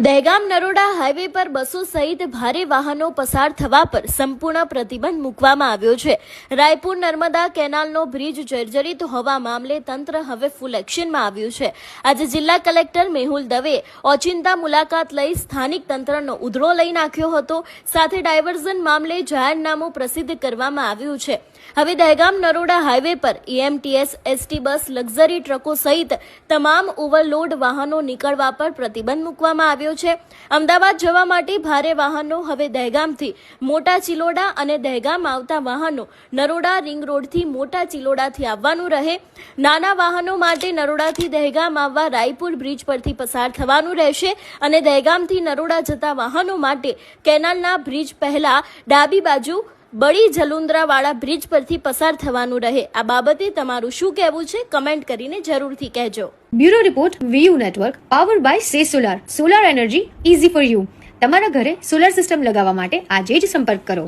Dehgam Naroda highway પર બસો સહિત ભારે વાહનો પસાર થવા પર સંપૂર્ણ પ્રતિબંધ મૂકવામાં આવ્યો છે. રાયપુર નર્મદા કેનાલનો બ્રિજ જર્જરિત હોવા મામલે તંત્ર હવે ફૂલ એક્શનમાં આવ્યું છે. આજે જિલ્લા કલેક્ટર મેહુલ દવે ઓચિંતા મુલાકાત લઈ સ્થાનિક તંત્રનો ઉધરો લઈ નાખ્યો હતો. સાથે ડાયવર્ઝન મામલે જાહેરનામું પ્રસિદ્ધ કરવામાં આવ્યું છે. હવે દહેગામ નરોડા હાઈવે પર ઈએમટીએસ એસટી બસ, લક્ઝરી ટ્રકો સહિત તમામ ઓવરલોડ વાહનો નીકળવા પર પ્રતિબંધ મૂકવામાં આવ્યો છે. અમદાવાદ જવા માટે ભારે વાહનો હવે દહેગામથી. મોટા ચિલોડા અને દહેગામ આવતા વાહનો નરોડા રિંગ રોડથી મોટા ચિલોડાથી આવવાનું રહે. નાના વાહનો માટે નરોડાથી દહેગામ આવવા રાયપુર બ્રિજ પરથી પસાર થવાનું રહેશે અને દહેગામથી નરોડા જતા વાહનો માટે કેનાલના બ્રિજ પહેલા ડાબી બાજુ બળી જલુંદરાવાળા બ્રિજ પરથી પસાર થવાનું રહે. આ બાબતે તમારું શું કહેવું છે? કમેન્ટ કરીને જરૂરથી કહેજો. Bureau report, VU network power by સે solar. Solar energy easy for you. તમારા ઘરે સોલાર સિસ્ટમ લગાવવા માટે આજે જ સંપર્ક કરો.